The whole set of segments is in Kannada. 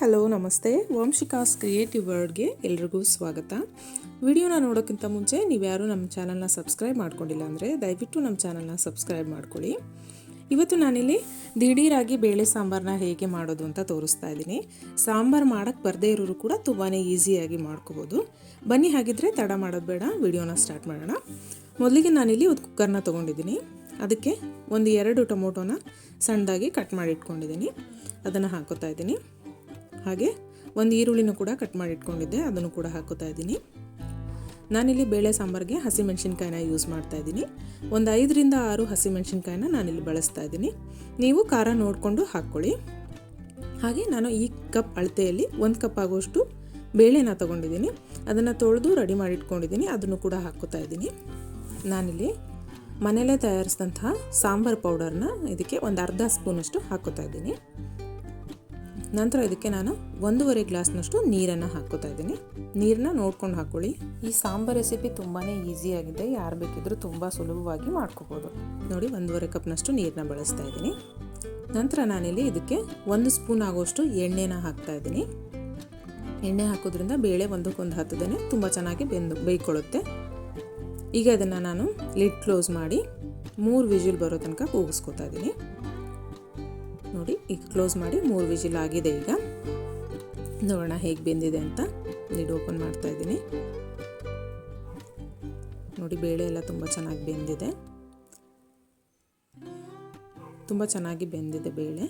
ಹಲೋ, ನಮಸ್ತೆ. ವಂಶಿಕಾಸ್ ಕ್ರಿಯೇಟಿವ್ ವರ್ಡ್ಗೆ ಎಲ್ರಿಗೂ ಸ್ವಾಗತ. ವಿಡಿಯೋನ ನೋಡೋಕ್ಕಿಂತ ಮುಂಚೆ ನೀವ್ಯಾರು ನಮ್ಮ ಚಾನಲ್ನ ಸಬ್ಸ್ಕ್ರೈಬ್ ಮಾಡ್ಕೊಂಡಿಲ್ಲ ಅಂದರೆ ದಯವಿಟ್ಟು ನಮ್ಮ ಚಾನಲ್ನ ಸಬ್ಸ್ಕ್ರೈಬ್ ಮಾಡ್ಕೊಳ್ಳಿ. ಇವತ್ತು ನಾನಿಲ್ಲಿ ದಿಢೀರಾಗಿ ಬೇಳೆ ಸಾಂಬಾರನ್ನ ಹೇಗೆ ಮಾಡೋದು ಅಂತ ತೋರಿಸ್ತಾ ಇದ್ದೀನಿ. ಸಾಂಬಾರು ಮಾಡೋಕ್ಕೆ ಬರದೇ ಇರೋರು ಕೂಡ ತುಂಬಾ ಈಸಿಯಾಗಿ ಮಾಡ್ಕೋಬೋದು. ಬನ್ನಿ, ಹಾಗಿದ್ರೆ ತಡ ಮಾಡೋದು ಬೇಡ, ವಿಡಿಯೋನ ಸ್ಟಾರ್ಟ್ ಮಾಡೋಣ. ಮೊದಲಿಗೆ ನಾನಿಲ್ಲಿ ಒಂದು ಕುಕ್ಕರ್ನ ತೊಗೊಂಡಿದ್ದೀನಿ. ಅದಕ್ಕೆ ಒಂದು ಎರಡು ಟೊಮೊಟೊನ ಸಣ್ಣದಾಗಿ ಕಟ್ ಮಾಡಿ ಇಟ್ಕೊಂಡಿದ್ದೀನಿ. ಅದನ್ನು ಹಾಕೋತಾ ಇದ್ದೀನಿ. ಹಾಗೆ ಒಂದು ಈರುಳ್ಳಿನೂ ಕೂಡ ಕಟ್ ಮಾಡಿ ಇಟ್ಕೊಂಡಿದ್ದೆ ಅದನ್ನು ಕೂಡ ಹಾಕೋತಾ ಇದ್ದೀನಿ. ನಾನಿಲ್ಲಿ ಬೇಳೆ ಸಾಂಬಾರಿಗೆ ಹಸಿಮೆಣ್ಸಿನ್ಕಾಯಿನ ಯೂಸ್ ಮಾಡ್ತಾ ಇದ್ದೀನಿ. ಒಂದು ಐದರಿಂದ ಆರು ಹಸಿಮೆಣ್ಸಿನ್ಕಾಯಿನ ನಾನಿಲ್ಲಿ ಬಳಸ್ತಾ ಇದ್ದೀನಿ. ನೀವು ಖಾರ ನೋಡಿಕೊಂಡು ಹಾಕ್ಕೊಳ್ಳಿ. ಹಾಗೆ ನಾನು ಈ ಕಪ್ ಅಳತೆಯಲ್ಲಿ ಒಂದು ಕಪ್ ಆಗುವಷ್ಟು ಬೇಳೆನ ತೊಗೊಂಡಿದ್ದೀನಿ. ಅದನ್ನು ತೊಳೆದು ರೆಡಿ ಮಾಡಿ ಇಟ್ಕೊಂಡಿದ್ದೀನಿ ಅದನ್ನು ಕೂಡ ಹಾಕೋತಾ ಇದ್ದೀನಿ. ನಾನಿಲ್ಲಿ ಮನೆಯಲ್ಲೇ ತಯಾರಿಸಿದಂತಹ ಸಾಂಬಾರು ಪೌಡರ್ನ ಇದಕ್ಕೆ ಒಂದು ಅರ್ಧ ಸ್ಪೂನಷ್ಟು ಹಾಕೋತಾ ಇದ್ದೀನಿ. ನಂತರ ಇದಕ್ಕೆ ನಾನು ಒಂದೂವರೆ ಗ್ಲಾಸ್ನಷ್ಟು ನೀರನ್ನು ಹಾಕೋತಾ ಇದ್ದೀನಿ. ನೀರನ್ನ ನೋಡ್ಕೊಂಡು ಹಾಕ್ಕೊಳ್ಳಿ. ಈ ಸಾಂಬಾರ್ ರೆಸಿಪಿ ತುಂಬಾ ಈಸಿಯಾಗಿದೆ ಯಾರು ಬೇಕಿದ್ರೂ ತುಂಬ ಸುಲಭವಾಗಿ ಮಾಡ್ಕೋಬೋದು. ನೋಡಿ ಒಂದೂವರೆ ಕಪ್ನಷ್ಟು ನೀರನ್ನ ಬಳಸ್ತಾ ಇದ್ದೀನಿ. ನಂತರ ನಾನಿಲ್ಲಿ ಇದಕ್ಕೆ ಒಂದು ಸ್ಪೂನ್ ಆಗೋಷ್ಟು ಎಣ್ಣೆನ ಹಾಕ್ತಾ ಇದ್ದೀನಿ. ಎಣ್ಣೆ ಹಾಕೋದ್ರಿಂದ ಬೇಳೆ ಒಂದಕ್ಕೊಂದು ಹತ್ತದೇ ತುಂಬ ಚೆನ್ನಾಗಿ ಬೆಂದು ಬೇಯ್ಕೊಳ್ಳುತ್ತೆ. ಈಗ ಇದನ್ನು ನಾನು ಲಿಡ್ ಕ್ಲೋಸ್ ಮಾಡಿ ಮೂರು ವಿಜಿಲ್ ಬರೋ ತನಕ ಕೂಗಿಸ್ಕೊತಾ ಇದ್ದೀನಿ. ನೋಡಿ, ಈಗ ಕ್ಲೋಸ್ ಮಾಡಿ ಮೂರು ವಿಜಿಲ್ ಆಗಿದೆ ಈಗ. ನೋಡೋಣ ಹೇಗೆ ಬೆಂದಿದೆ ಅಂತ. ಲಿಡ್ ಓಪನ್ ಮಾಡ್ತಾ ಇದ್ದೀನಿ. ನೋಡಿ, ಬೇಳೆ ಎಲ್ಲ ತುಂಬ ಚೆನ್ನಾಗಿ ಬೆಂದಿದೆ. ತುಂಬ ಚೆನ್ನಾಗಿ ಬೆಂದಿದೆ ಬೇಳೆ.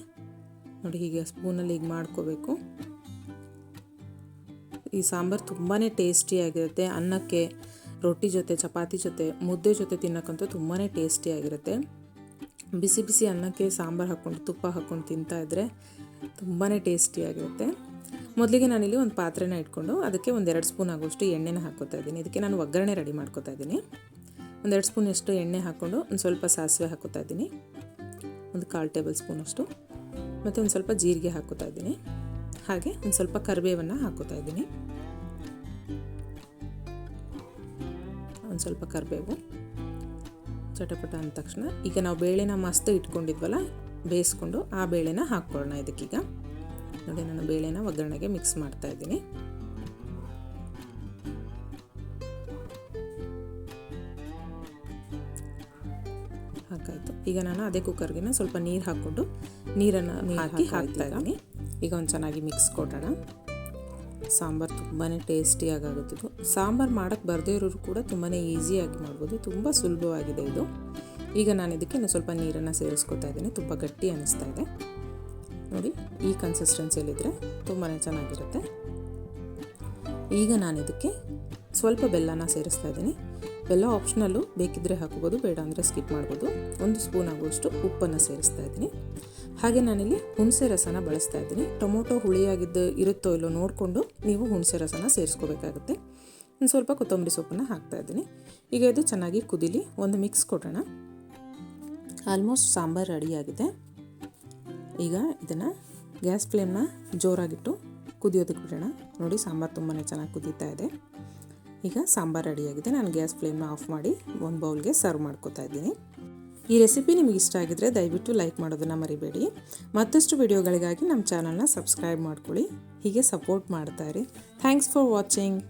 ನೋಡಿ, ಹೀಗೆ ಸ್ಪೂನಲ್ಲಿ ಹೀಗೆ ಮಾಡ್ಕೋಬೇಕು. ಈ ಸಾಂಬಾರು ತುಂಬಾ ಟೇಸ್ಟಿಯಾಗಿರುತ್ತೆ ಅನ್ನಕ್ಕೆ, ರೊಟ್ಟಿ ಜೊತೆ, ಚಪಾತಿ ಜೊತೆ, ಮುದ್ದೆ ಜೊತೆ ತಿನ್ನೋಕ್ಕಂತೂ ತುಂಬಾ ಟೇಸ್ಟಿಯಾಗಿರುತ್ತೆ ಬಿಸಿ ಬಿಸಿ ಅನ್ನಕ್ಕೆ ಸಾಂಬಾರು ಹಾಕ್ಕೊಂಡು, ತುಪ್ಪ ಹಾಕ್ಕೊಂಡು ತಿಂತಾ ಇದ್ದರೆ ತುಂಬಾ ಟೇಸ್ಟಿಯಾಗಿರುತ್ತೆ ಮೊದಲಿಗೆ ನಾನಿಲ್ಲಿ ಒಂದು ಪಾತ್ರೆನ ಇಟ್ಕೊಂಡು ಅದಕ್ಕೆ ಒಂದೆರಡು ಸ್ಪೂನ್ ಆಗೋಷ್ಟು ಎಣ್ಣೆನ ಹಾಕ್ಕೋತಾ ಇದ್ದೀನಿ. ಇದಕ್ಕೆ ನಾನು ಒಗ್ಗರಣೆ ರೆಡಿ ಮಾಡ್ಕೋತಾ ಇದ್ದೀನಿ. ಒಂದೆರಡು ಸ್ಪೂನಷ್ಟು ಎಣ್ಣೆ ಹಾಕ್ಕೊಂಡು ಒಂದು ಸ್ವಲ್ಪ ಸಾಸಿವೆ ಹಾಕೋತಾ ಇದ್ದೀನಿ. ಒಂದು ಕಾಲು ಟೇಬಲ್ ಸ್ಪೂನಷ್ಟು ಮತ್ತು ಒಂದು ಸ್ವಲ್ಪ ಜೀರಿಗೆ ಹಾಕೋತಾ ಇದ್ದೀನಿ. ಹಾಗೆ ಒಂದು ಸ್ವಲ್ಪ ಕರಿಬೇವನ್ನು ಹಾಕೋತಾ ಇದ್ದೀನಿ. ಒಂದು ಸ್ವಲ್ಪ ಕರಿಬೇವು. ಚಟಪಟ ಅಂದ ತಕ್ಷಣ ಈಗ ನಾವು ಬೇಳೆನ ಮಸ್ತ್ ಇಟ್ಕೊಂಡಿದ್ವಲ್ಲ ಬೇಯಿಸ್ಕೊಂಡು ಆ ಬೇಳೆನ ಹಾಕ್ಕೊಳ್ಳೋಣ ಇದಕ್ಕೀಗ. ನೋಡಿ ನಾನು ಬೇಳೆನ ಒಗ್ಗರಣೆಗೆ ಮಿಕ್ಸ್ ಮಾಡ್ತಾ ಇದ್ದೀನಿ. ಹಾಕಾಯಿತು ಈಗ ನಾನು ಅದೇ ಕುಕ್ಕರ್ಗೆ ಸ್ವಲ್ಪ ನೀರು ಹಾಕ್ಕೊಂಡು ನೀರನ್ನು ಹಾಕಿ ಹಾಕ್ತಾ ಇದ್ದೀನಿ. ಈಗ ಒಂದು ಚೆನ್ನಾಗಿ ಮಿಕ್ಸ್ ಕೊಡೋಣ. ಸಾಂಬಾರು ತುಂಬಾ ಟೇಸ್ಟಿಯಾಗಿ ಆಗುತ್ತಿತ್ತು ಸಾಂಬಾರು ಮಾಡೋಕ್ಕೆ ಬರದೇ ಇರೋರು ಕೂಡ ತುಂಬಾ ಈಸಿಯಾಗಿ ಮಾಡ್ಬೋದು. ತುಂಬ ಸುಲಭವಾಗಿದೆ ಇದು. ಈಗ ನಾನು ಇದಕ್ಕೆ ಸ್ವಲ್ಪ ನೀರನ್ನು ಸೇರಿಸ್ಕೊತಾ ಇದ್ದೀನಿ. ತುಂಬ ಗಟ್ಟಿ ಅನ್ನಿಸ್ತಾ ಇದೆ. ನೋಡಿ, ಈ ಕನ್ಸಿಸ್ಟೆನ್ಸಿಯಲ್ಲಿದ್ದರೆ ತುಂಬಾ ಚೆನ್ನಾಗಿರುತ್ತೆ. ಈಗ ನಾನು ಇದಕ್ಕೆ ಸ್ವಲ್ಪ ಬೆಲ್ಲನ ಸೇರಿಸ್ತಾ ಇದ್ದೀನಿ. ಬೆಲ್ಲ ಆಪ್ಷನಲ್ಲು ಬೇಕಿದ್ದರೆ ಹಾಕೋಬೋದು, ಬೇಡ ಅಂದರೆ ಸ್ಕಿಪ್ ಮಾಡ್ಬೋದು. ಒಂದು ಸ್ಪೂನ್ ಆಗುವಷ್ಟು ಉಪ್ಪನ್ನು ಸೇರಿಸ್ತಾ ಇದ್ದೀನಿ. ಹಾಗೆ ನಾನಿಲ್ಲಿ ಹುಣಸೆ ರಸನ ಬಳಸ್ತಾ ಇದ್ದೀನಿ. ಟೊಮೊಟೊ ಹುಳಿಯಾಗಿದ್ದು ಇರುತ್ತೋ ಇಲ್ಲೋ ನೋಡಿಕೊಂಡು ನೀವು ಹುಣಸೆ ರಸನ ಸೇರಿಸ್ಕೋಬೇಕಾಗುತ್ತೆ. ಒಂದು ಸ್ವಲ್ಪ ಕೊತ್ತಂಬರಿ ಸೊಪ್ಪನ್ನು ಹಾಕ್ತಾ ಇದ್ದೀನಿ. ಈಗ ಇದು ಚೆನ್ನಾಗಿ ಕುದಿಲಿ, ಒಂದು ಮಿಕ್ಸ್ ಕೊಡೋಣ. ಆಲ್ಮೋಸ್ಟ್ ಸಾಂಬಾರು ರೆಡಿಯಾಗಿದೆ ಈಗ ಇದನ್ನು ಗ್ಯಾಸ್ ಫ್ಲೇಮ್ನ ಜೋರಾಗಿಟ್ಟು ಕುದಿಯೋದಕ್ಕೆ ಬಿಡೋಣ. ನೋಡಿ ಸಾಂಬಾರು ತುಂಬಾ ಚೆನ್ನಾಗಿ ಕುದೀತಾ ಇದೆ. ಈಗ ಸಾಂಬಾರು ರೆಡಿಯಾಗಿದೆ. ನಾನು ಗ್ಯಾಸ್ ಫ್ಲೇಮ್ನ ಆಫ್ ಮಾಡಿ ಒಂದು ಬೌಲ್ಗೆ ಸರ್ವ್ ಮಾಡ್ಕೋತಾ ಇದ್ದೀನಿ. ಈ ರೆಸಿಪಿ ನಿಮಗೆ ಇಷ್ಟ ಆಗಿದ್ರೆ ದಯವಿಟ್ಟು ಲೈಕ್ ಮಾಡೋದನ್ನು ಮರಿಬೇಡಿ. ಮತ್ತಷ್ಟು ವಿಡಿಯೋಗಳಿಗಾಗಿ ನಮ್ಮ ಚಾನಲ್ನ ಸಬ್ಸ್ಕ್ರೈಬ್ ಮಾಡ್ಕೊಳ್ಳಿ. ಹೀಗೆ ಸಪೋರ್ಟ್ ಮಾಡ್ತಾಯಿರಿ ಥ್ಯಾಂಕ್ಸ್ ಫಾರ್ ವಾಚಿಂಗ್.